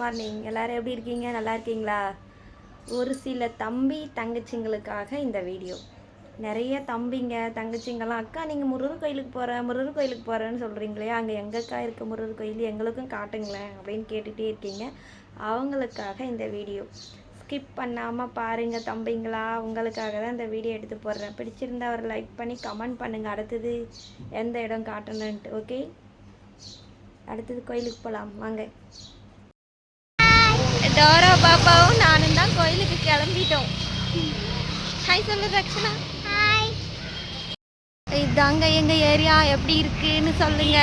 Morning. எல்லோரும் எப்படி இருக்கீங்க? நல்லா இருக்கீங்களா? ஒரு சில தம்பி தங்கச்சிங்களுக்காக இந்த வீடியோ. நிறைய தம்பிங்க தங்கச்சிங்கெல்லாம் அக்கா நீங்கள் முருகர் கோயிலுக்கு போகிறேன் முருகர் கோயிலுக்கு போகிறேன்னு சொல்கிறீங்களே அங்கே எங்கக்கா இருக்க முருகர் கோயில்? எங்களுக்கும் காட்டுங்களேன் அப்படின்னு கேட்டுகிட்டே இருக்கீங்க. அவங்களுக்காக இந்த வீடியோ. ஸ்கிப் பண்ணாமல் பாருங்கள் தம்பிங்களா. உங்களுக்காக தான் இந்த வீடியோ எடுத்து போடுறேன். பிடிச்சிருந்தா ஒரு லைக் பண்ணி கமெண்ட் பண்ணுங்கள் அடுத்தது எந்த இடம் காட்டணுன்ட்டு ஓகே? அடுத்தது கோயிலுக்கு போகலாம் வாங்க. டோரா பாப்பாவும் நானும் தான் கோயிலுக்கு கிளம்பிட்டோம். ஹாய் சொல்லு ரக்ஷனா. ஹாய் இதாங்க எங்க ஏரியா எப்படி இருக்குன்னு சொல்லுங்க.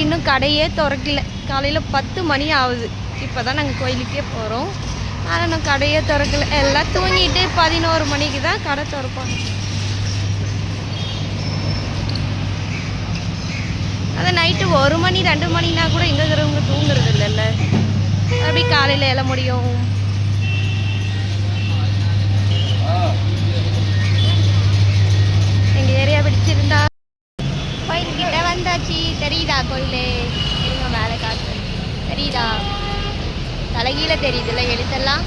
இன்னும் கடையே திறக்கல. காலையில் பத்து மணி ஆகுது. இப்போ தான் நாங்கள் கோயிலுக்கே போகிறோம் ஆனால் இன்னும் கடையே திறக்கல. எல்லாம் தூங்கிட்டு பதினோரு மணிக்கு தான் கடை திறப்பாங்க நைட்டு ஒரு மணி ரெண்டு மணினா கூட இங்கே இருக்கிறவங்க தூங்குறது இல்லைல்ல அப்படி காலையில் எழ முடியும். எங்கள் ஏரியா பிடிச்சிருந்தா. கோயில்கிட்ட வந்தாச்சு. தெரியுதா கோயிலே? இருங்க மேலே காசு தெரியுதா? தலைகீழ தெரியுதுல்ல எழுத்தெல்லாம்?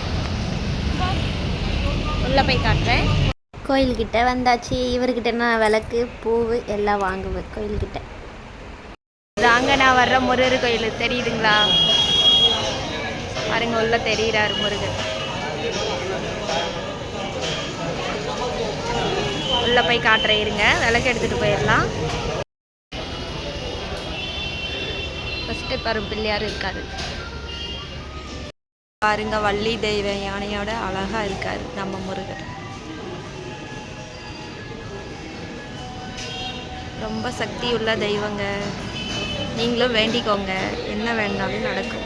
உள்ளே போய் காட்டுறேன். கோயில்கிட்ட வந்தாச்சு. இவர்கிட்ட நான் விளக்கு பூவு எல்லாம் வாங்குவேன் கோயில்கிட்ட. தாங்க நான் வர்ற முருகர் கோயில். தெரியுதுங்களா? பாருங்க உள்ள தெரியுறாரு முருகர். உள்ள போய் காட்டுறேன் இருங்க. விளக்கு எடுத்துட்டு போயிடலாம் ஃபஸ்ட்டு பரும் பிள்ளையார் இருக்காரு. பாருங்க வள்ளி தெய்வ யானையோட அழகா இருக்காரு நம்ம முருகர். ரொம்ப சக்தி உள்ள தெய்வங்க. நீங்களும் வேண்டிக்கோங்க. என்ன வேணாலும் நடக்கும்.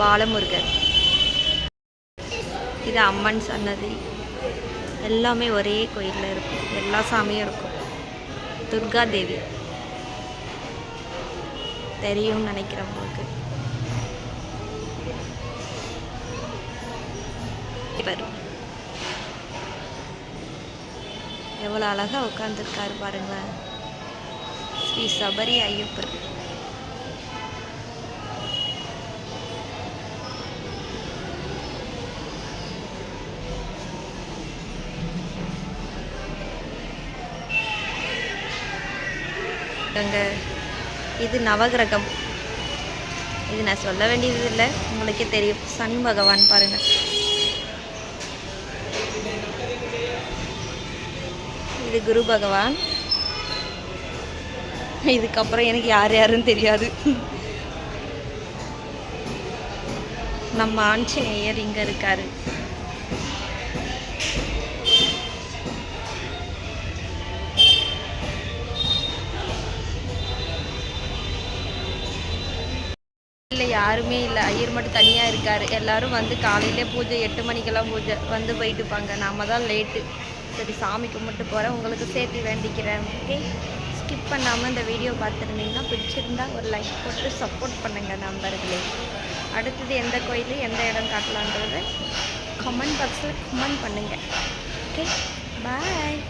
பாலமுருகர் இது அம்மன் சன்னதி. எல்லாமே ஒரே கோயிலில் இருக்கும். எல்லா சாமியும் இருக்கும். துர்கா தேவி. தெரியும்னு நினைக்கிறவங்களுக்கு வரும் எவ்வளோ அழகாக உட்காந்துருக்காரு பாருங்களேன். ஸ்ரீ சபரி ஐயப்பர். அங்க இது நவகிரகம். இது நான் சொல்ல வேண்டியது இல்லை. உங்களுக்கே தெரியும். சனி பகவான் பாருங்கள் இது குரு பகவான். இதுக்கப்புறம் எனக்கு யார் யாருன்னு தெரியாது. நம்ம ஆஞ்சநேயர் இங்கே இருக்காரு. இல்லை யாருமே இல்லை. ஐயர் மட்டும் தனியாக இருக்கார். எல்லாரும் வந்து காலையிலே பூஜை எட்டு மணிக்கெல்லாம் பூஜை வந்து போயிட்டுப்பாங்க நாம தான் லேட்டு சரி சாமி கும்பிட்டு போகிறேன் உங்களுக்கு சேர்த்து வேண்டிக்கிறேன். ஓகே ஸ்கிப் பண்ணாமல் இந்த வீடியோ பார்த்துருந்தீங்கன்னா பிடிச்சிருந்தா ஒரு லைக் போட்டு சப்போர்ட் பண்ணுங்கள் நண்பர்களே. அடுத்தது எந்த கோயில் எந்த இடம் காட்டலான்றது கமெண்ட் பாக்ஸில் கமெண்ட் பண்ணுங்கள் ஓகே பாய்